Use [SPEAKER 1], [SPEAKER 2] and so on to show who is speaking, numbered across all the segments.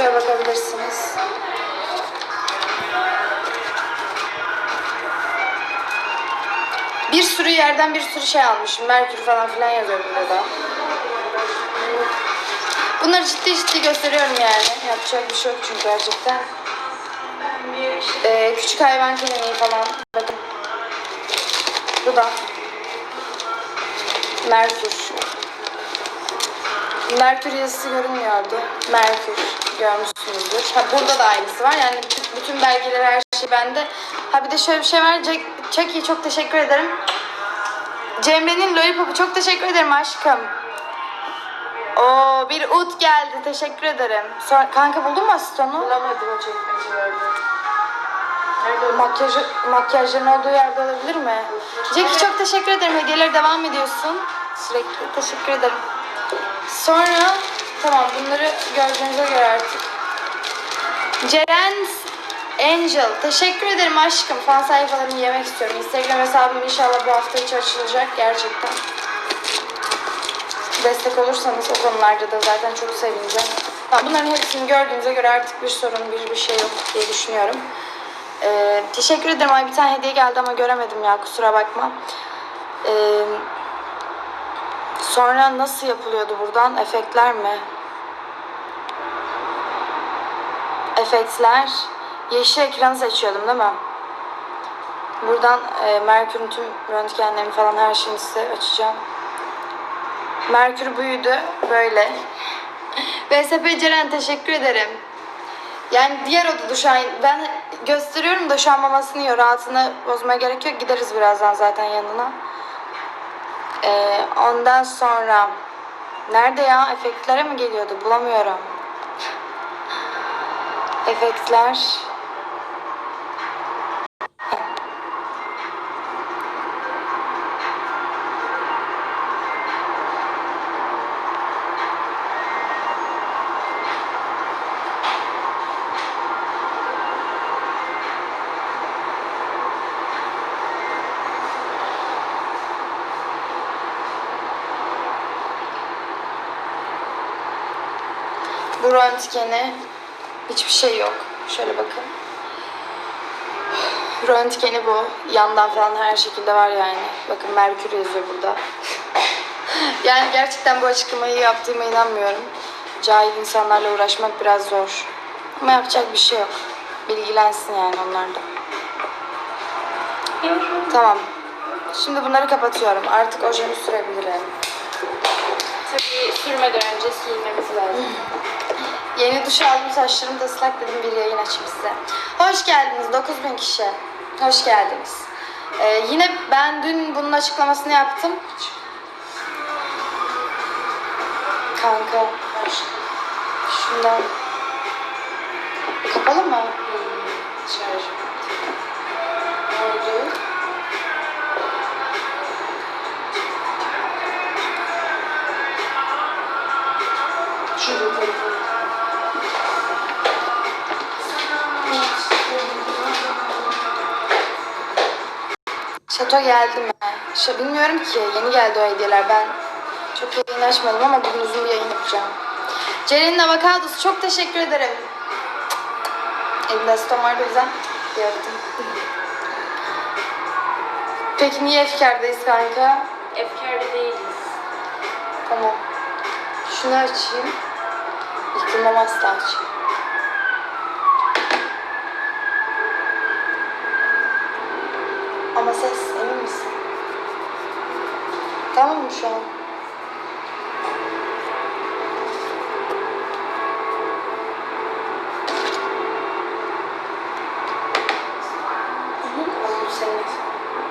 [SPEAKER 1] Şöyle bakabilirsiniz. Bir sürü yerden bir sürü şey almışım. Merkür falan filan yazıyor burada da. Bunları ciddi ciddi gösteriyorum yani. Yapacak bir şey yok çünkü gerçekten. Ee, küçük hayvan kliniği falan. Bakın. Bu da. Merkür. Merkür yazısı görünmüyordu. Merkür görmüşsünüzdür. Ha, burada da aynısı var. Yani bütün- belgeler her şey bende. Ha bir de şöyle bir şey var. Jack, çok teşekkür ederim. Cemre'nin Lollipop'u çok teşekkür ederim aşkım. Oo bir ut geldi. Teşekkür ederim. Sonra, kanka buldun mu asistonu?
[SPEAKER 2] Bulamadım o çekmecelerde.
[SPEAKER 1] Makyaj, makyajların olduğu yerde olabilir mi? Jackie çok teşekkür ederim. Hediyeler devam ediyorsun. Sürekli teşekkür ederim. Sonra tamam bunları gördüğünüze göre artık. Ceren Angel teşekkür ederim aşkım. Fan sayfalarını yemek istiyorum. Instagram hesabım inşallah bu hafta içi açılacak gerçekten. Destek olursanız o konularda da zaten çok sevineceğim. Tamam, bunların hepsini gördüğünüze göre artık bir sorun, bir bir şey yok diye düşünüyorum. Ee, teşekkür ederim. Ay bir tane hediye geldi ama göremedim ya kusura bakma. Ee, sonra nasıl yapılıyordu buradan? Efektler mi? Efektler. Yeşil ekranı seçiyordum değil mi? Buradan e, Merkür'ün tüm röntgenlerini falan her şeyini size açacağım. Merkür buydu böyle. VSP Ceren teşekkür ederim. Yani diğer odada şu an ben gösteriyorum da şu an mamasını yiyor. Rahatını bozmaya gerek yok. Gideriz birazdan zaten yanına. Ee, ondan sonra nerede ya? Efektlere mi geliyordu? Bulamıyorum. Efektler. Bu röntgeni hiçbir şey yok. Şöyle bakın. Röntgeni bu. Yandan falan her şekilde var yani. Bakın Merkür yazıyor burada. yani gerçekten bu açıklamayı yaptığıma inanmıyorum. Cahil insanlarla uğraşmak biraz zor. Ama yapacak bir şey yok. Bilgilensin yani onlar da. Tamam. Şimdi bunları kapatıyorum. Artık ojemi sürebilirim.
[SPEAKER 2] Tabii sürmeden önce silmemiz lazım.
[SPEAKER 1] Yeni duş aldım saçlarım da ıslak dedim bir yayın açayım size. Hoş geldiniz 9000 kişi. Hoş geldiniz. Ee, yine ben dün bunun açıklamasını yaptım. Kanka şundan kapalı mı?
[SPEAKER 2] Şarj. Oldu? Şurada telefon.
[SPEAKER 1] Şato geldi mi? Şey, bilmiyorum ki yeni geldi o hediyeler ben çok yayın açmadım ama bugün uzun bir yayın yapacağım. Ceren'in avokadosu çok teşekkür ederim. Elimde aston vardı o yüzden yaptım. Peki niye efkardayız kanka?
[SPEAKER 2] Efkarda değiliz.
[SPEAKER 1] Tamam. Şunu açayım. Yıkılmam asla açayım. Ama ses emin misin? Tamam mı şu an?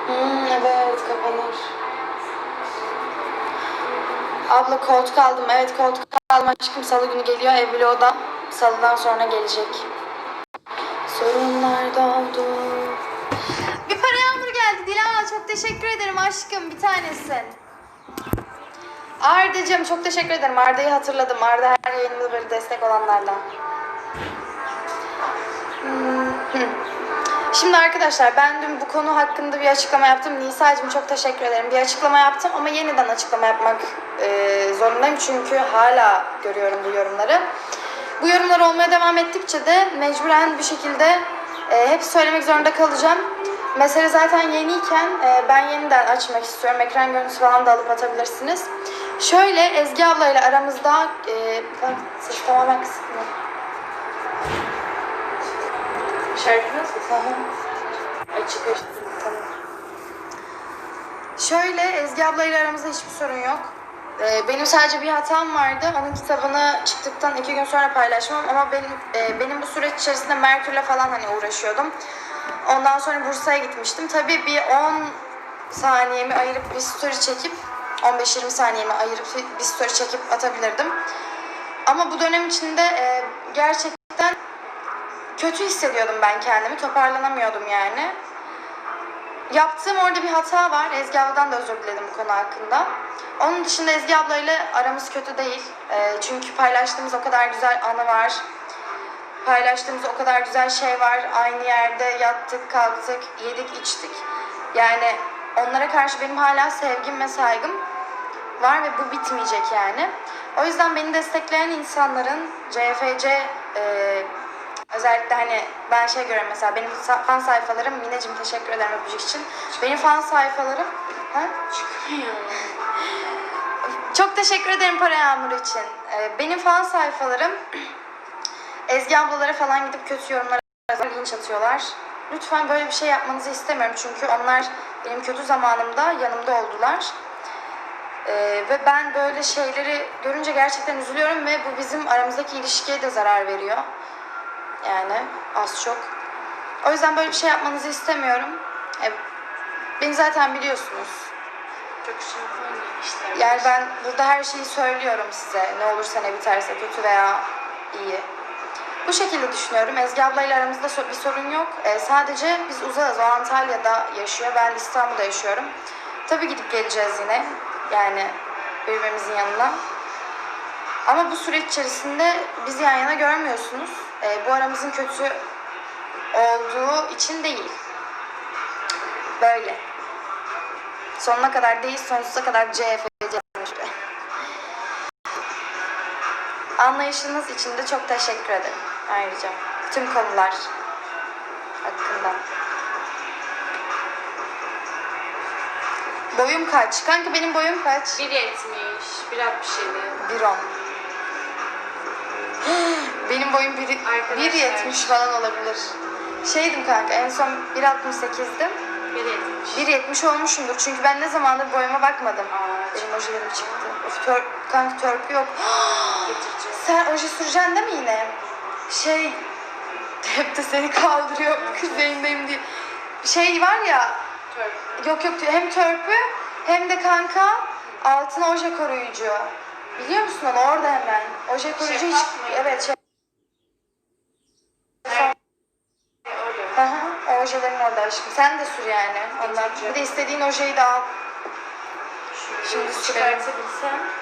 [SPEAKER 1] Hmm, evet kapanır. Abla koltuk aldım. Evet koltuk aldım aşkım. Salı günü geliyor. Evli oda. Salıdan sonra gelecek. Sorunlar doğdu. Teşekkür ederim aşkım. Bir tanesin. Arda'cığım çok teşekkür ederim. Arda'yı hatırladım. Arda her yayınımda böyle destek olanlarla. Hmm. Şimdi arkadaşlar ben dün bu konu hakkında bir açıklama yaptım. Nisa'cığım çok teşekkür ederim. Bir açıklama yaptım ama yeniden açıklama yapmak e, zorundayım. Çünkü hala görüyorum bu yorumları. Bu yorumlar olmaya devam ettikçe de mecburen bir şekilde e, hep söylemek zorunda kalacağım. Mesele zaten yeniyken e, ben yeniden açmak istiyorum. Ekran görüntüsü falan da alıp atabilirsiniz. Şöyle Ezgi ablayla aramızda e, bak, ses tamamen kısıtlı.
[SPEAKER 2] Şarkı nasıl? Açık açık.
[SPEAKER 1] Tamam. Şöyle Ezgi ablayla aramızda hiçbir sorun yok. Ee, benim sadece bir hatam vardı. Onun kitabını çıktıktan iki gün sonra paylaşmam ama benim e, benim bu süreç içerisinde Merkür'le falan hani uğraşıyordum. Ondan sonra Bursa'ya gitmiştim. Tabii bir 10 saniyemi ayırıp bir story çekip 15-20 saniyemi ayırıp bir story çekip atabilirdim. Ama bu dönem içinde e, gerçekten kötü hissediyordum ben kendimi. Toparlanamıyordum yani. Yaptığım orada bir hata var. Ezgi abladan da özür diledim bu konu hakkında. Onun dışında Ezgi ablayla aramız kötü değil. Ee, çünkü paylaştığımız o kadar güzel anı var. Paylaştığımız o kadar güzel şey var. Aynı yerde yattık, kalktık, yedik, içtik. Yani onlara karşı benim hala sevgim ve saygım var ve bu bitmeyecek yani. O yüzden beni destekleyen insanların CFC e, özellikle hani ben şey görüyorum mesela benim fan sayfalarım Mineciğim teşekkür ederim öpücük için. Benim fan sayfalarım ha?
[SPEAKER 2] Çıkmıyor.
[SPEAKER 1] Çok teşekkür ederim para yağmuru için. Ee, benim fan sayfalarım Ezgi ablalara falan gidip kötü yorumlar linç atıyorlar. Lütfen böyle bir şey yapmanızı istemiyorum çünkü onlar benim kötü zamanımda yanımda oldular. Ee, ve ben böyle şeyleri görünce gerçekten üzülüyorum ve bu bizim aramızdaki ilişkiye de zarar veriyor. Yani az çok. O yüzden böyle bir şey yapmanızı istemiyorum. Ee, beni zaten biliyorsunuz. Yani ben burada her şeyi söylüyorum size. Ne olursa ne biterse kötü veya iyi. Bu şekilde düşünüyorum. Ezgi ablayla aramızda bir sorun yok. Ee, sadece biz uzağız. O Antalya'da yaşıyor. Ben İstanbul'da yaşıyorum. Tabii gidip geleceğiz yine. Yani birbirimizin yanına. Ama bu süreç içerisinde bizi yan yana görmüyorsunuz. Ee, bu aramızın kötü olduğu için değil. Böyle. Sonuna kadar değil, sonsuza kadar be. Anlayışınız için de çok teşekkür ederim ayrıca. Tüm konular hakkında. Boyum kaç? Kanka benim boyum kaç?
[SPEAKER 2] 1.70, 1.67.
[SPEAKER 1] 1.10. Benim boyum bir-
[SPEAKER 2] Arkadaşlar.
[SPEAKER 1] 1.70 falan olabilir. Şeydim kanka en son 1.68'dim.
[SPEAKER 2] 1.70.
[SPEAKER 1] 1.70 olmuşumdur çünkü ben ne zamandır boyuma bakmadım.
[SPEAKER 2] Aa,
[SPEAKER 1] Benim ojelerim çıktı. Of, tör, kanka törpü yok. Sen oje süreceksin değil mi yine? Şey, hep de seni kaldırıyor kuzeyindeyim diye. Şey var ya, yok yok hem törpü hem de kanka altına oje koruyucu. Biliyor musun onu orada hemen. Oje koruyucu hiç... Evet şey. Aha, o ojelerin orada aşkım. Sen de sür yani ondan. Bir de istediğin ojeyi de al. Şimdi
[SPEAKER 2] çıkartabilsem.